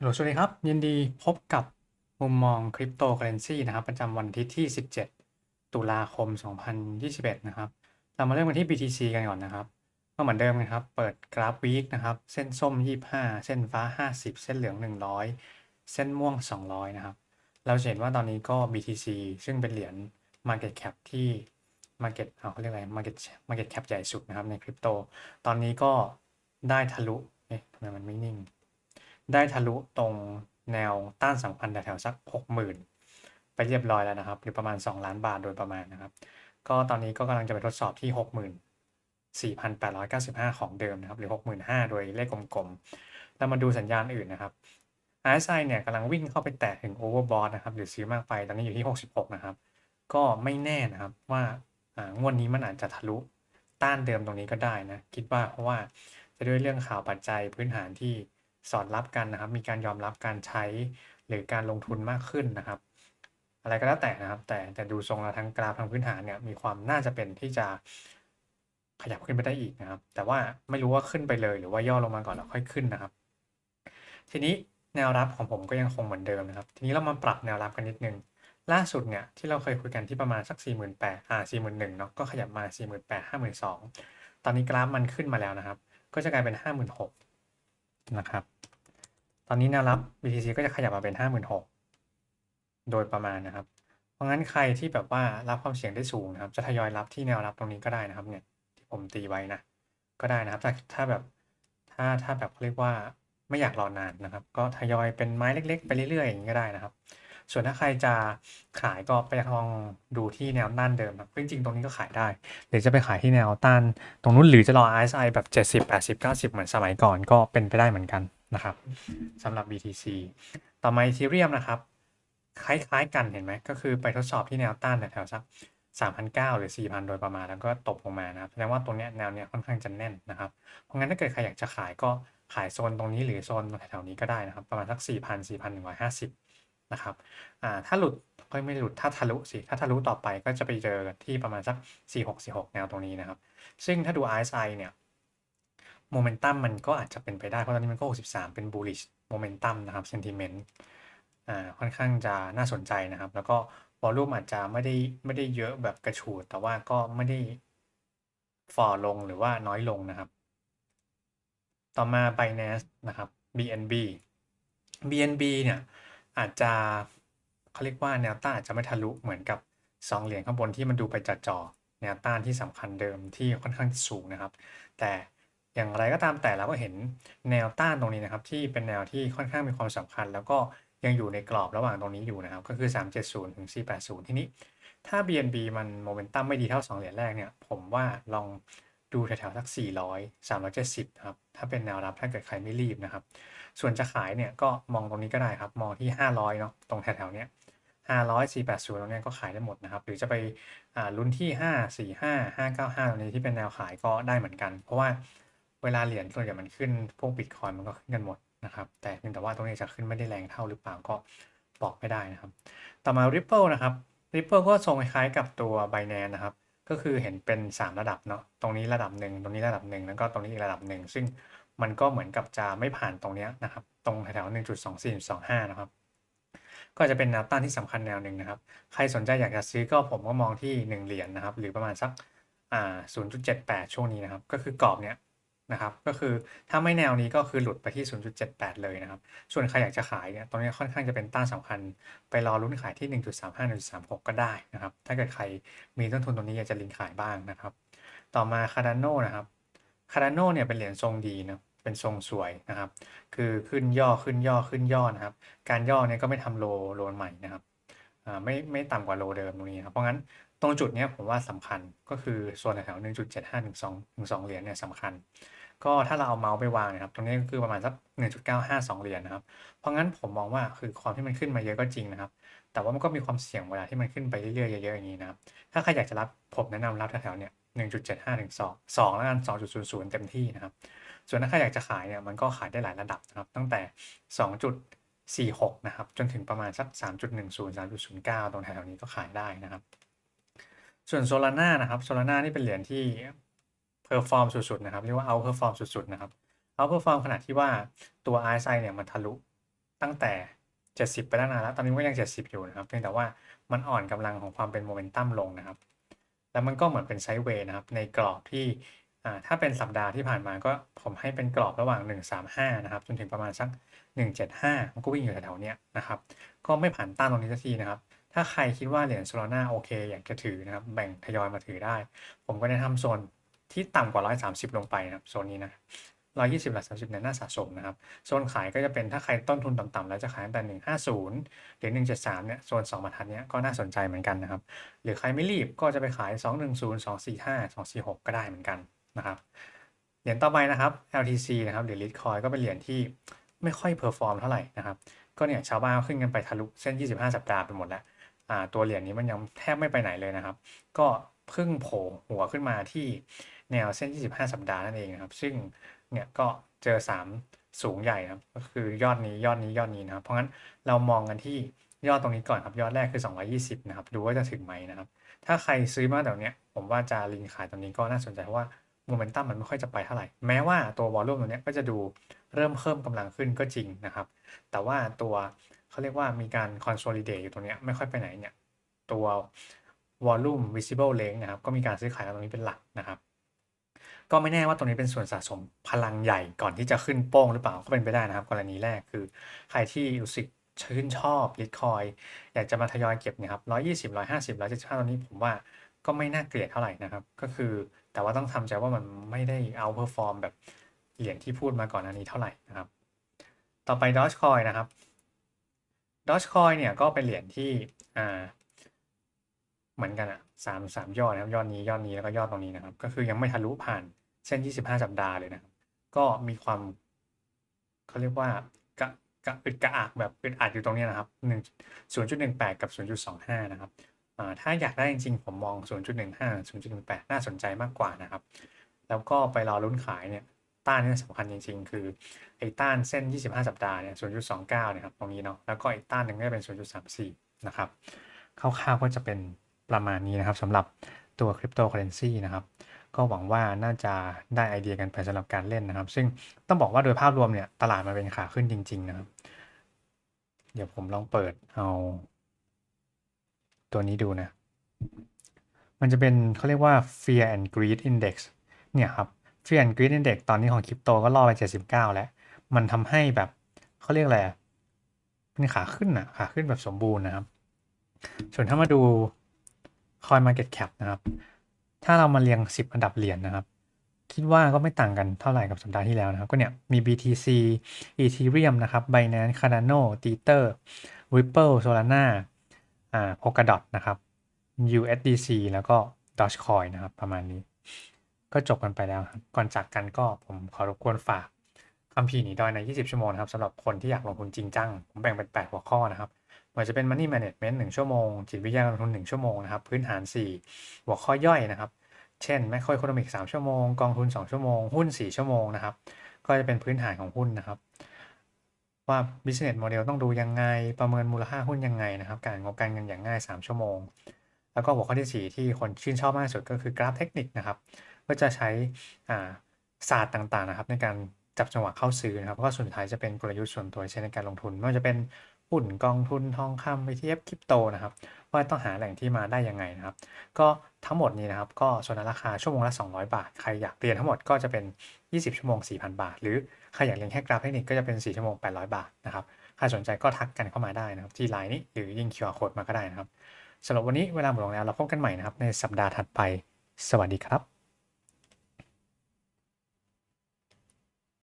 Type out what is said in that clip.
โหลสวัสดีครับ ยินดีพบกับมุมมองคริปโตเคอเรนซีนะครับ ประจำวันทิตย์ที่ 17 ตุลาคม 2021 นะครับ เรามาเริ่มกันที่ BTC กันก่อนนะครับ ก็เหมือนเดิมนะครับ เปิดกราฟวีคนะครับ เส้นส้ม 25 เส้นฟ้า 50 เส้นเหลือง 100 เส้นม่วง 200 นะครับ เราเห็นว่าตอนนี้ก็ BTC ซึ่งเป็นเหรียญ Market Cap ที่ Market เอาเขาเรียกอะไร Market Market Cap ใหญ่สุดนะครับในคริปโต ตอนนี้ก็ได้ทะลุ เอ๊ะทำไมมันไม่นิ่ง ได้ทะลุตรงแนวต้านสำคัญแถวๆสัก 60,000 ไปเรียบร้อยแล้วนะครับ หรือประมาณ 2 ล้านบาทโดยประมาณนะครับ ก็ตอนนี้ก็กำลังจะไปทดสอบที่ 64,895 ของเดิมนะครับ หรือ 65,000 โดยเลขกลมๆเรามาดูสัญญาณอื่นนะครับ RSI เนี่ยกำลังวิ่งเข้าไปแตะถึง overbought นะครับ หรือซื้อมากไป ตอนนี้อยู่ที่ 66 นะครับ ก็ไม่แน่นะครับว่าอ่างวดนี้มันอาจจะทะลุต้านเดิมตรงนี้ก็ได้นะ คิดว่าเพราะว่าจะด้วยเรื่องข่าวปัจจัยพื้นฐานที่ สอดรับกันนะครับ มีการยอมรับการใช้หรือการลงทุนมากขึ้นนะครับ อะไรก็แล้วแต่นะครับ แต่แต่ดูทรงแล้วทั้งกราฟทั้งพื้นฐานเนี่ยมีความน่าจะเป็นที่จะขยับขึ้นไปได้อีกนะครับ แต่ว่าไม่รู้ว่าขึ้นไปเลยหรือว่าย่อลงมาก่อนแล้วค่อยขึ้นนะครับ ทีนี้แนวรับของผมก็ยังคงเหมือนเดิมนะครับ ทีนี้เรามาปรับแนวรับกันนิดนึง ล่าสุดเนี่ยที่เราเคยคุยกันที่ประมาณสัก 4 8 0 0 0อ่า41,000เนาะก็ขยับมา 48,000 52,000 ตอนนี้กราฟมันขึ้นมาแล้วนะครับ ก็จะกลายเป็น 56,000 นะครับ ตอนนี้แนวรับ BTC ก็จะขยับมาเป็น 56,000 โดยประมาณนะครับ เพราะงั้นใครที่แบบว่ารับความเสี่ยงได้สูงนะครับ จะทยอยรับที่แนวรับตรงนี้ก็ได้นะครับ เนี่ยที่ผมตีไว้นะ ก็ได้นะครับถ้าถ้าแบบถ้าถ้าแบบเขาเรียกว่าไม่อยากรอนานนะครับ ก็ทยอยเป็นไม้เล็ก ๆ ไปเรื่อยๆอย่างนี้ก็ได้นะครับ ส่วนถ้าใครจะขายก็ไปลองดูที่แนวต้านเดิมครับจริงๆตรงนี้ก็ขายได้ หรือจะไปขายที่แนวต้านตรงนู้นหรือจะรอ RSI แบบ 70 80 90 เหมือนสมัยก่อนก็เป็นไปได้เหมือนกันนะครับสำหรับ BTC ต่อมา Ethereum นะครับ คล้ายๆกันเห็นไหมก็คือไปทดสอบที่แนวต้านแถวๆสัก3,900 หรือ 4,000 โดยประมาณแล้วก็ตกลงมานะครับแสดงว่าตรงเนี้ยแนวเนี้ยค่อนข้างจะแน่นนะครับเพราะงั้นถ้าเกิดใครอยากจะขายก็ขายโซนตรงนี้หรือโซนแถวๆนี้ก็ได้นะครับ ประมาณสัก 4,000 4,150 นะครับถ้าหลุดก็ไม่หลุดถ้าทะลุสิถ้าทะลุต่อไปก็จะไปเจอกันที่ประมาณสัก 4646 แนวตรงนี้นะครับ ซึ่งถ้าดู RSI เนี่ยโมเมนตัมมันก็อาจจะเป็นไปได้ เพราะตอนนี้มันก็ 63 เป็น bullish momentum นะครับ sentiment อ่าค่อนข้างจะน่าสนใจนะครับ แล้วก็วอลลุ่มอาจจะไม่ได้ไม่ได้เยอะแบบกระฉูด แต่ว่าก็ไม่ได้ฝ่อลงหรือว่าน้อยลงนะครับ ต่อมา Binance นะครับ BNB BNB เนี่ย อาจจะเขาเรียกว่าแนวต้านอาจจะไม่ทะลุเหมือนกับ 2 เหรียญข้างบนที่มันดูไปจัดจ่อแนวต้านที่สำคัญเดิมที่ค่อนข้างสูงนะครับ แต่อย่างไรก็ตามแต่เราก็เห็นแนวต้านตรงนี้นะครับ ที่เป็นแนวที่ค่อนข้างมีความสำคัญ แล้วก็ยังอยู่ในกรอบระหว่างตรงนี้อยู่นะครับ ก็คือ 370 ถึง 480 ทีนี้ ถ้า BNB มันโมเมนตัมไม่ดีเท่า 2 เหรียญแรกเนี่ย ผมว่าลอง ดูแถวๆสัก 400 370ครับ ถ้าเป็นแนวรับถ้าเกิดใครไม่รีบนะครับ ส่วนจะขายเนี่ยก็มองตรงนี้ก็ได้ครับ มองที่ 500 เนาะ ตรงแถวๆเนี้ย500 480 ตรงนี้ก็ขายได้หมดนะครับ หรือจะไปอ่าลุ้นที่ 545 595 ตรงนี้ที่เป็นแนวขายก็ได้เหมือนกัน เพราะว่าเวลาเหรียญส่วนใหญ่มันขึ้น พวกบิตคอยมันก็ขึ้นกันหมดนะครับ แต่เพียงแต่ว่าตรงนี้จะขึ้นไม่ได้แรงเท่าหรือเปล่าก็บอกไม่ได้นะครับ ต่อมา Ripple นะครับ Ripple ก็ทรงคล้ายกับตัว Binance นะครับ ก็คือเห็นเป็น 3 ระดับเนาะตรงนี้ระดับหนึ่งตรงนี้ระดับหนึ่งแล้วก็ตรงนี้อีกระดับหนึ่งซึ่งมันก็เหมือนกับจะไม่ผ่านตรงนี้นะครับ ตรงแถวๆ1.2425นะครับ ก็จะเป็นแนวต้านที่สำคัญแนวหนึ่งนะครับ ใครสนใจอยากจะซื้อก็ผมก็มองที่ 1 เหรียญนะครับ หรือประมาณสักอ่า0.78ช่วงนี้นะครับ ก็คือกรอบเนี้ย นะครับ ก็คือถ้าไม่แนวนี้ก็คือหลุดไปที่ 0.78 เลยนะครับ ส่วนใครอยากจะขายเนี่ยตรงนี้ค่อนข้างจะเป็นต้านสำคัญ ไปรอลุ้นขายที่ 1.35 1.36 ก็ได้นะครับ ถ้าเกิดใครมีต้นทุนตรงนี้อยากจะลิงขายบ้างนะครับ ต่อมา Cardano นะครับ Cardano เนี่ยเป็นเหรียญทรงดีนะเป็นทรงสวยนะครับ คือขึ้นย่อขึ้นย่อขึ้นย่อนะครับ การย่อเนี่ยก็ไม่ทำโลโลใหม่นะครับ ไม่ไม่ต่ำกว่าโลเดิมตรงนี้ครับเพราะงั้นตรงจุดนี้ผมว่าสำคัญก็คือโซนแถวๆ1.75ถึง2ถึง2เหรียญเนี่ยสำคัญ ก็ถ้าเราเอาเมาส์ไปวางนะครับ ตรงนี้ก็คือประมาณสัก1.952เก้าห้าสองเหรียญนะครับ เพราะงั้นผมมองว่าคือความที่มันขึ้นมาเยอะก็จริงนะครับ แต่ว่ามันก็มีความเสี่ยงเวลาที่มันขึ้นไปเรื่อยๆเยอะๆอย่างนี้นะครับ ถ้าใครอยากจะรับผมแนะนำรับแถวๆเนี่ย1.75ถึง2 2แล้วกัน2.00เต็มที่นะครับ ส่วนถ้าใครอยากจะขายเนี่ยมันก็ขายได้หลายระดับนะครับ ตั้งแต่ 46 นะครับ จนถึงประมาณสัก 3.10 3.09 ตรงแถวนี้ก็ขายได้นะครับ ส่วน Solana นะครับ Solana นี่เป็นเหรียญที่เพอร์ฟอร์มสุดๆนะครับ เรียกว่าเอาเพอร์ฟอร์มสุดๆนะครับเอาเพอร์ฟอร์มขนาดที่ว่าตัว RSI เนี่ยมันทะลุตั้งแต่ 70 ไปตั้งนานแล้ว ตอนนี้ก็ยัง 70 อยู่นะครับ เพียงแต่ว่ามันอ่อนกำลังของความเป็นโมเมนตัมลงนะครับ แล้วมันก็เหมือนเป็นไซด์เวย์นะครับ ในกรอบที่ อ่าถ้าเป็นสัปดาห์ที่ผ่านมาก็ผมให้เป็นกรอบระหว่าง 135 นะครับ จนถึงประมาณสัก 175 มันก็วิ่งอยู่แถวๆเนี้ยนะครับ ก็ไม่ผ่านต้านตรงนี้สักทีนะครับ ถ้าใครคิดว่าเหรียญ Solana โอเค อยากจะถือนะครับ แบ่งทยอยมาถือได้ ผมก็แนะนำโซนที่ต่ำกว่า 130 ลงไปนะครับ โซนนี้นะ120 130เนี่ยน่าสะสมนะครับ โซนขายก็จะเป็นถ้าใครต้นทุนต่ำๆแล้วจะขายตั้งแต่150หรือ173เนี่ยโซน2บรรทัดเนี้ยก็น่าสนใจเหมือนกันนะครับ หรือใครไม่รีบก็จะไปขาย210 245 246ก็ได้เหมือนกัน นะครับเหรียญต่อไปนะครับ LTC นะครับหรือ Litecoin ก็เป็นเหรียญที่ไม่ค่อยเพอร์ฟอร์มเท่าไหร่นะครับ ก็เนี่ยชาวบ้านขึ้นกันไปทะลุเส้น 25 สัปดาห์ไปหมดแล้วตัวเหรียญนี้มันยังแทบไม่ไปไหนเลยนะครับ ก็เพิ่งโผล่หัวขึ้นมาที่แนวเส้น 25 สัปดาห์นั่นเองนะครับ ซึ่งเนี่ยก็เจอ 3 สูงใหญ่นะครับ ก็คือยอดนี้ยอดนี้ยอดนี้นะครับ เพราะงั้นเรามองกันที่ยอดตรงนี้ก่อนครับ ยอดแรกคือ 220 นะครับ ดูว่าจะถึงไหมนะครับ ถ้าใครซื้อมาแต่เนี้ยผมว่าจะลิงขายตรงนี้ก็น่าสนใจเพราะว่า โมเมนตัมมันไม่ค่อยจะไปเท่าไหร่ แม้ว่าตัววอลลุ่มตรงนี้ก็จะดูเริ่มเพิ่มกำลังขึ้นก็จริงนะครับ แต่ว่าตัวเขาเรียกว่ามีการ consolidate อยู่ตรงนี้ไม่ค่อยไปไหนเนี่ย ตัว volume visible range นะครับ ก็มีการซื้อขายตรงนี้เป็นหลักนะครับ ก็ไม่แน่ว่าตรงนี้เป็นส่วนสะสมพลังใหญ่ก่อนที่จะขึ้นโป้งหรือเปล่าก็เป็นไปได้นะครับ กรณีแรกคือใครที่รู้สึกชื่นชอบ Bitcoin อยากจะมาทยอยเก็บเนี่ยครับ120 150 175ตรงนี้ผมว่า ก็ไม่น่าเกลียดเท่าไหร่นะครับ ก็คือแต่ว่าต้องทำใจว่ามันไม่ได้เอาเพอร์ฟอร์มแบบเหรียญที่พูดมาก่อนอันนี้เท่าไหร่นะครับ ต่อไป Dogecoin นะครับ Dogecoin เนี่ยก็เป็นเหรียญที่อ่าเหมือนกันอะสามสามยอดนะครับยอดนี้ยอดนี้แล้วก็ยอดตรงนี้นะครับ ก็คือยังไม่ทะลุผ่านเส้น 25 สัปดาห์เลยนะครับ ก็มีความเขาเรียกว่ากะกะอึดกระอักแบบอึดอัดอยู่ตรงนี้นะครับหนึ่งศูนย์จุดหนึ่งแปดกับศูนย์จุดสองห้านะครับ ถ้าอยากได้จริงๆ ผมมองศูนย์จุดหนึ่งห้าสนใจมากกว่านะครับ แล้วก็ไปรอลุ้นขายเนี่ย ต้านนี่สำคัญจริง ๆ คือ ไอ้ต้านเส้น 25 สัปดาห์เนี่ย 0.29นี่ยครับ ตรงนี้เนาะ แล้วก็ไอีกต้านหนึ่งก็เป็น 0.34 นะครับ คร่าวๆ ก็จะเป็นประมาณนี้นะครับสำหรับตัวคริปโตเคอเรนซีนะครับ ก็หวังว่าน่าจะได้ไอเดียกันไปสำหรับการเล่นนะครับ ซึ่งต้องบอกว่าโดยภาพรวมเนี่ย ตลาดมันเป็นขาขึ้นจริง ๆ นะครับ เดี๋ยวผมลองเปิดเอา ตัวนี้ดูนะ มันจะเป็นเขาเรียกว่า Fear and Greed Index เนี่ยครับ Fear and Greed Index ตอนนี้ของคริปโตก็ล่อไป 79 แล้ว มันทำให้แบบเขาเรียกอะไรเป็นขาขึ้นอะขาขึ้นแบบสมบูรณ์นะครับ ส่วนถ้ามาดู Coin Market Cap นะครับ ถ้าเรามาเรียง 10 อันดับเหรียญนนะครับ คิดว่าก็ไม่ต่างกันเท่าไหร่กับสัปดาห์ที่แล้วนะครับ ก็เนี่ยมี BTC Ethereum นะครับ Binance Cardano Tether Ripple Solana อ่า Polkadot นะครับ USDC แล้วก็ Dogecoin นะครับ ประมาณนี้ ก็จบกันไปแล้วครับ ก่อนจากกันก็ผมขอรบกวนฝากคัมภีร์หนีดอยใน 20 ชั่วโมงนะครับสำหรับคนที่อยากลงทุนจริงจัง ผมแบ่งเป็น 8 หัวข้อนะครับมันจะเป็น Money Management 1 ชั่วโมง จิตวิทยาการลงทุน 1 ชั่วโมงนะครับ พื้นฐาน 4 หัวข้อย่อยนะครับ เช่น Macro Economic 3 ชั่วโมง กองทุน 2 ชั่วโมง หุ้น 4 ชั่วโมงนะครับ ก็จะเป็นพื้นฐานของหุ้นนะครับ ว่า business model ต้องดูยังไงประเมินมูลค่าหุ้นยังไงนะครับการงบการเงินอย่างง่าย 3 ชั่วโมง แล้วก็หัวข้อที่ 4 ที่คนชื่นชอบมากที่สุดก็คือกราฟเทคนิคนะครับก็จะใช้อ่าศาสตร์ต่างๆนะครับในการจับจังหวะเข้าซื้อนะครับก็สุดท้ายจะเป็นกลยุทธ์ส่วนตัวใช้ในการลงทุนไม่ว่าจะเป็น หุ้นกองทุนทองคำ ETF คริปโตนะครับว่าต้องหาแหล่งที่มาได้ยังไงนะครับ ก็ทั้งหมดนี้นะครับ ก็ส่วนราคาชั่วโมงละ 200 บาท ใครอยากเรียนทั้งหมดก็จะเป็น 20 ชั่วโมง 4,000 บาท หรือใครอยากเรียนแค่กราฟเทคนิคก็จะเป็น 4 ชั่วโมง 800 บาทนะครับใครสนใจก็ทักกันเข้ามาได้นะครับ ที่ไลน์นี้หรือยิง QR code มาก็ได้นะครับสำหรับวันนี้เวลาหมดลงแล้วเราพบกันใหม่นะครับในสัปดาห์ถัดไป สวัสดีครับ